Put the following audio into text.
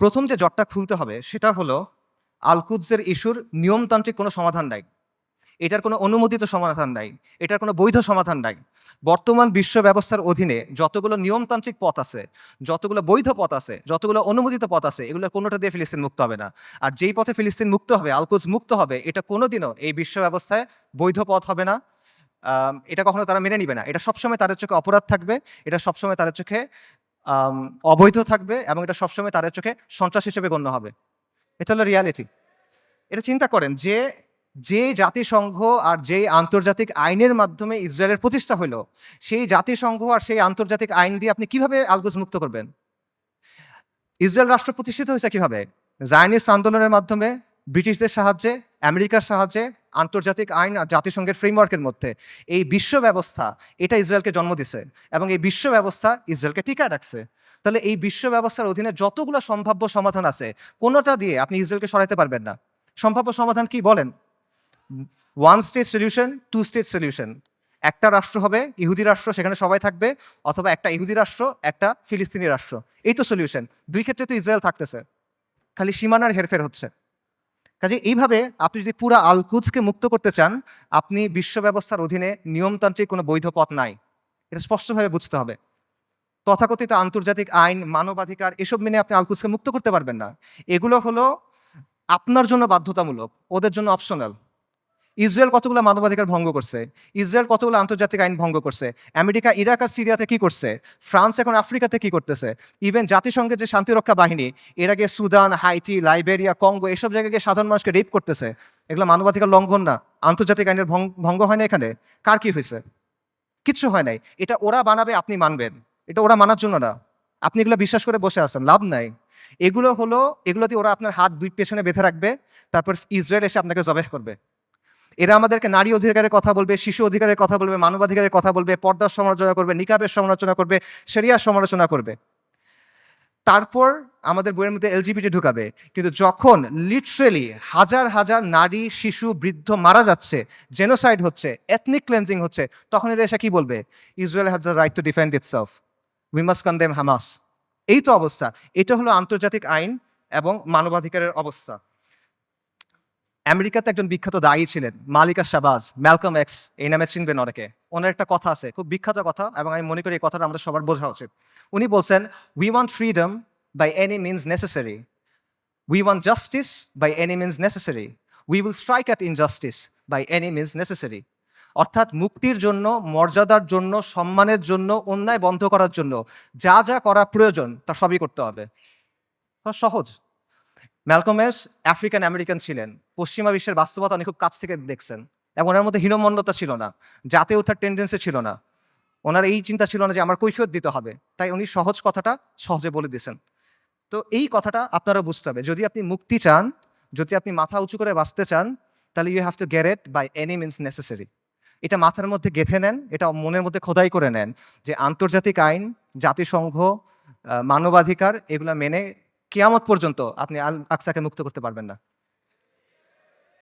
প্রথম যে জটটা খুলতে হবে সেটা হলো আলকুদসের ইস্যুর নিয়মতান্ত্রিক কোনো সমাধান নাই। এটার কোনো অনুমোদিত সমাধান নাই। এটার কোনো বৈধ সমাধান নাই। বর্তমান বিশ্ব ব্যবস্থার অধীনে যতগুলো নিয়মতান্ত্রিক পথ আছে, যতগুলো বৈধ পথ আছে, যতগুলো অনুমোদিত পথ আছে এগুলো কোনোটা দিয়ে ফিলিস্তিন মুক্ত হবে না। আর যেই পথে ফিলিস্তিন মুক্ত হবে আলকুজ মুক্ত হবে, এটা কোনোদিনও এই বিশ্ব ব্যবস্থায় বৈধ পথ হবে না। এটা কখনো তারা মেনে নিবে না। এটা সবসময় তাদের চোখে অপরাধ থাকবে। এটা সবসময় তাদের চোখে অবৈধ থাকবে এবং এটা সবসময় তাদের চোখে সন্ত্রাস হিসেবে গণ্য হবে। এটা হলো রিয়ালিটি এটা চিন্তা করেন যে যে জাতিসংঘ আর যেই আন্তর্জাতিক আইনের মাধ্যমে ইসরায়েলের প্রতিষ্ঠা হলো সেই জাতিসংঘ আর সেই আন্তর্জাতিক আইন দিয়ে আপনি কীভাবে আলগুজ মুক্ত করবেন? ইসরায়েল রাষ্ট্র প্রতিষ্ঠিত হয়েছে কীভাবে? জায়নিস্ট আন্দোলনের মাধ্যমে ব্রিটিশদের সাহায্যে, আমেরিকার সাহায্যে, আন্তর্জাতিক আইন আর জাতিসংঘের ফ্রেমওয়ার্কের মধ্যে এই বিশ্ব ব্যবস্থা, এটা ইসরায়েলকে জন্ম দিছে এবং এই বিশ্ব ব্যবস্থা ইসরায়েলকে টিকায় রাখছে। তাহলে এই বিশ্ব ব্যবস্থার অধীনে যতগুলো সম্ভাব্য সমাধান আছে, কোনোটা দিয়ে আপনি ইসরায়েলকে সরাইতে পারবেন না। সম্ভাব্য সমাধান কি বলেন? One state solution two state solution একটা রাষ্ট্র হবে, ইহুদি রাষ্ট্র, সেখানে সবাই থাকবে, অথবা একটা ইহুদি রাষ্ট্র, একটা ফিলিস্তিনি রাষ্ট্র। এই তো সলিউশন দুই ক্ষেত্রে তো ইসরায়েল থাকতেছে। খালি সীমানার হেরফের হচ্ছে। কাজে এইভাবে আপনি যদি পুরো আলকুজকে মুক্ত করতে চান, আপনি বিশ্ব ব্যবস্থার অধীনে নিয়মতান্ত্রিক কোনো বৈধ পথ নাই। এটা স্পষ্টভাবে বুঝতে হবে। তথাকথিত আন্তর্জাতিক আইন, মানবাধিকার এসব মেনে আপনি আলকুজকে মুক্ত করতে পারবেন না। এগুলো হলো আপনার জন্য বাধ্যতামূলক, ওদের জন্য অপশনাল ইসরায়েল কতগুলো মানবাধিকার ভঙ্গ করছে? ইসরায়েল কতগুলো আন্তর্জাতিক আইন ভঙ্গ করছে? আমেরিকা, ইরাক আর সিরিয়াতে কি করছে? ফ্রান্স এখন আফ্রিকাতে কি করতেছে? ইভেন জাতিসংঘের যে শান্তিরক্ষা বাহিনী, এর আগে সুদান, হাইতি, লাইবেরিয়া, কঙ্গো এসব জায়গায় গিয়ে সাধারণ মানুষকে রেপ করতেছে। এগুলো মানবাধিকার লঙ্ঘন না। আন্তর্জাতিক আইনের ভঙ্গ হয় না এখানে। কার কি হয়েছে? কিচ্ছু হয় নাই। এটা ওরা বানাবে, আপনি মানবেন। এটা ওরা মানার জন্য না। আপনি এগুলো বিশ্বাস করে বসে আছেন, লাভ নাই। এগুলো হলো এগুলোতে ওরা আপনার হাত দুই পেছনে বেঁধে রাখবে, তারপর ইসরায়েল এসে আপনাকে জবেহ করবে। এরা আমাদেরকে নারী অধিকারের কথা বলবে, শিশু অধিকারের কথা বলবে, মানবাধিকারের কথা বলবে, পর্দার সমালোচনা করবে, নিকাবের সমালোচনা করবে, সেরিয়ার সমালোচনা করবে। তারপর আমাদের বইয়ের মধ্যে এলজিবিটি ঢুকাবে। কিন্তু যখন লিটারেলি হাজার হাজার নারী, শিশু, বৃদ্ধ মারা যাচ্ছে জেনোসাইড হচ্ছে এথনিক ক্লেন্সিং হচ্ছে, তখন এরা এসে কি বলবে? Israel has the right to defend itself we must condemn Hamas এই তো অবস্থা। এটা হলো আন্তর্জাতিক আইন এবং মানবাধিকারের অবস্থা। আমেরিকাতে একজন বিখ্যাত দায়ী ছিলেন, মালিকা শাবাজ, ম্যালকম এক্স, এই নামে চিনবেন অনেকে। ওনার একটা কথা আছে, খুব বিখ্যাত কথা, এবং আমি মনে করি এই কথাটা আমাদের সবার বোঝা উচিত। উনি বলছেন we want freedom by any means necessary we want justice by any means necessary we will strike at injustice by any means necessary অর্থাৎ মুক্তির জন্য, মর্যাদার জন্য, সম্মানের জন্য, অন্যায় বন্ধ করার জন্য, যা যা করা প্রয়োজন, তা সবই করতে হবে। সহজ। ম্যালকমেস আফ্রিকান আমেরিকান ছিলেন। পশ্চিমা বিশ্বের বাস্তবতা উনি খুব কাছ থেকে দেখছেন। এবং ওনার মধ্যে হীনমন্যতা ছিল না। জাতে ওঠার টেন্ডেন্সি ছিল না। ওনার এই চিন্তা ছিল না যে আমার কৈফিয়ত দিতে হবে। তাই উনি সহজ কথাটা সহজে বলে দিয়েছেন। তো এই কথাটা আপনারা বুঝতে হবে। যদি আপনি মুক্তি চান, যদি আপনি মাথা উঁচু করে বাঁচতে চান, তাহলে you have to get it by any means necessary এটা মাথার মধ্যে গেঁথে নেন, এটা মনের মধ্যে খোদাই করে নেন যে আন্তর্জাতিক আইন, জাতিসংঘ মানবাধিকার এগুলা মেনে কেয়ামত পর্যন্ত আপনি আল আকসাকে মুক্ত করতে পারবেন না।